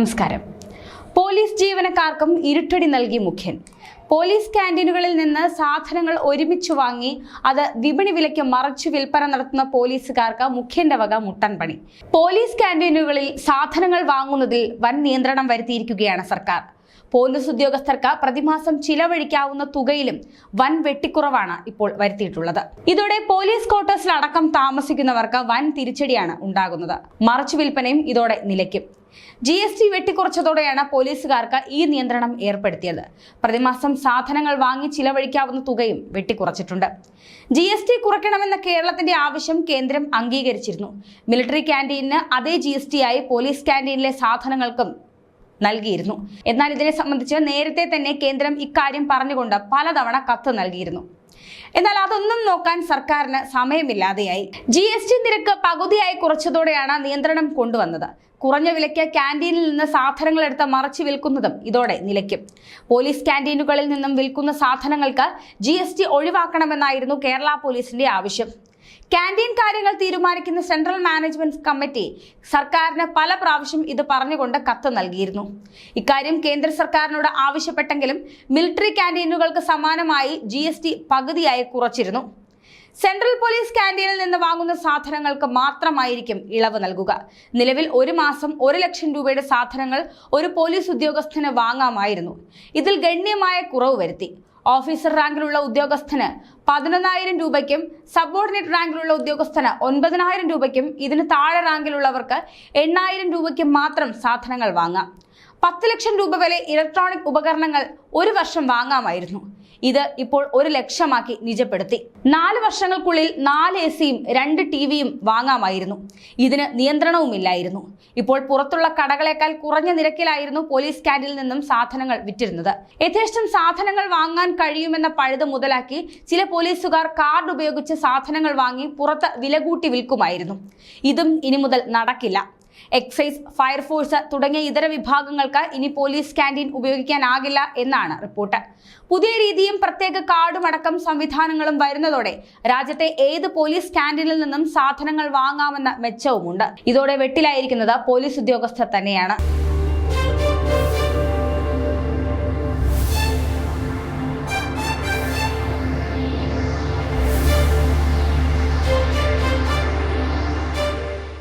നമസ്കാരം. പോലീസ് ജീവനക്കാർക്കും ഇരുട്ടടി നൽകി മുഖ്യൻ. പോലീസ് ക്യാന്റീനുകളിൽ നിന്ന് സാധനങ്ങൾ ഒരുമിച്ച് വാങ്ങി അത് വിപണി വിലയ്ക്ക് മറച്ചു വിൽപ്പന നടത്തുന്ന പോലീസുകാർക്ക് മുഖ്യന്റെ വക മുട്ടൻ പണി. പോലീസ് ക്യാന്റീനുകളിൽ സാധനങ്ങൾ വാങ്ങുന്നതിൽ വൻ നിയന്ത്രണം വരുത്തിയിരിക്കുകയാണ് സർക്കാർ. പോലീസ് ഉദ്യോഗസ്ഥർക്ക് പ്രതിമാസം ചിലവഴിക്കാവുന്ന തുകയിലും വൻ വെട്ടിക്കുറവാണ് ഇപ്പോൾ വരുത്തിയിട്ടുള്ളത്. ഇതോടെ പോലീസ് ക്വാർട്ടേഴ്സിലടക്കം താമസിക്കുന്നവർക്ക് വൻ തിരിച്ചടിയാണ് ഉണ്ടാകുന്നത്. മറച്ചു വിൽപ്പനയും ഇതോടെ നിലയ്ക്കും. ജി എസ് ടി വെട്ടിക്കുറച്ചതോടെയാണ് പോലീസുകാർക്ക് ഈ നിയന്ത്രണം ഏർപ്പെടുത്തിയത്. പ്രതിമാസം സാധനങ്ങൾ വാങ്ങി ചിലവഴിക്കാവുന്ന തുകയും വെട്ടിക്കുറച്ചിട്ടുണ്ട്. ജി എസ് ടി കുറയ്ക്കണമെന്ന കേരളത്തിന്റെ ആവശ്യം കേന്ദ്രം അംഗീകരിച്ചിരുന്നു. മിലിറ്ററി ക്യാന്റീനിന് അതേ ജി എസ് ടി ആയി പോലീസ് ക്യാന്റീനിലെ സാധനങ്ങൾക്കും നൽകിയിരുന്നു. എന്നാൽ ഇതിനെ സംബന്ധിച്ച് നേരത്തെ തന്നെ കേന്ദ്രം ഇക്കാര്യം പറഞ്ഞുകൊണ്ട് പലതവണ കത്ത് നൽകിയിരുന്നു. എന്നാൽ അതൊന്നും നോക്കാൻ സർക്കാരിന് സമയമില്ലാതെയായി. ജി എസ് ടി നിരക്ക് പകുതിയായി കുറച്ചതോടെയാണ് നിയന്ത്രണം കൊണ്ടുവന്നത്. കുറഞ്ഞ വിലയ്ക്ക് ക്യാന്റീനിൽ നിന്ന് സാധനങ്ങൾ എടുത്ത് മറച്ചു വിൽക്കുന്നതും ഇതോടെ നിലയ്ക്കും. പോലീസ് ക്യാന്റീനുകളിൽ നിന്നും വിൽക്കുന്ന സാധനങ്ങൾക്ക് ജി ഒഴിവാക്കണമെന്നായിരുന്നു കേരള പോലീസിന്റെ ആവശ്യം. ക്യാന്റീൻ കാര്യങ്ങൾ തീരുമാനിക്കുന്ന സെൻട്രൽ മാനേജ്മെന്റ് കമ്മിറ്റി സർക്കാരിന് പല പ്രാവശ്യം ഇത് പറഞ്ഞുകൊണ്ട് കത്ത് നൽകിയിരുന്നു. ഇക്കാര്യം കേന്ദ്ര സർക്കാരിനോട് ആവശ്യപ്പെട്ടെങ്കിലും മിലിറ്ററി ക്യാന്റീനുകൾക്ക് സമാനമായി ജി പകുതിയായി കുറച്ചിരുന്നു. സെൻട്രൽ പോലീസ് ക്യാന്റീനിൽ നിന്ന് വാങ്ങുന്ന സാധനങ്ങൾക്ക് മാത്രമായിരിക്കും ഇളവ് നൽകുക. നിലവിൽ ഒരു മാസം ഒരു ലക്ഷം രൂപയുടെ സാധനങ്ങൾ ഒരു പോലീസ് ഉദ്യോഗസ്ഥന് വാങ്ങാമായിരുന്നു. ഇതിൽ ഗണ്യമായ കുറവ് വരുത്തി. ഓഫീസർ റാങ്കിലുള്ള ഉദ്യോഗസ്ഥന് പതിനൊന്നായിരം രൂപയ്ക്കും സബോർഡിനേറ്റ് റാങ്കിലുള്ള ഉദ്യോഗസ്ഥന് ഒൻപതിനായിരം രൂപയ്ക്കും ഇതിന് താഴെ റാങ്കിലുള്ളവർക്ക് എണ്ണായിരം രൂപയ്ക്കും മാത്രം സാധനങ്ങൾ വാങ്ങാം. പത്ത് ലക്ഷം രൂപ വരെ ഇലക്ട്രോണിക് ഉപകരണങ്ങൾ ഒരു വർഷം വാങ്ങാമായിരുന്നു. ഇത് ഇപ്പോൾ ഒരു ലക്ഷമാക്കി നിജപ്പെടുത്തി. നാല് വർഷങ്ങൾക്കുള്ളിൽ നാല് എ സിയും രണ്ട് ടി വിയും വാങ്ങാമായിരുന്നു. ഇതിന് നിയന്ത്രണവുമില്ലായിരുന്നു. ഇപ്പോൾ പുറത്തുള്ള കടകളേക്കാൾ കുറഞ്ഞ നിരക്കിലായിരുന്നു പോലീസ് ക്യാന്റീനിൽ നിന്നും സാധനങ്ങൾ വിറ്റിരുന്നത്. യഥേഷ്ടം സാധനങ്ങൾ വാങ്ങാൻ കഴിയുമെന്ന പഴുത് മുതലാക്കി ചില പോലീസുകാർ കാർഡ് ഉപയോഗിച്ച് സാധനങ്ങൾ വാങ്ങി പുറത്ത് വില കൂട്ടി വിൽക്കുമായിരുന്നു. ഇതും ഇനി മുതൽ നടക്കില്ല. എക്സൈസ് ഫയർഫോഴ്സ് തുടങ്ങിയ ഇതര വിഭാഗങ്ങൾക്ക് ഇനി പോലീസ് ക്യാന്റീൻ ഉപയോഗിക്കാനാകില്ല എന്നാണ് റിപ്പോർട്ട്. പുതിയ രീതിയും പ്രത്യേക കാർഡും അടക്കം സംവിധാനങ്ങളും വരുന്നതോടെ രാജ്യത്തെ ഏത് പോലീസ് ക്യാന്റീനിൽ നിന്നും സാധനങ്ങൾ വാങ്ങാമെന്ന മെച്ചവുമുണ്ട്. ഇതോടെ വെട്ടിലായിരിക്കുന്നത് പോലീസ് ഉദ്യോഗസ്ഥർ തന്നെയാണ്.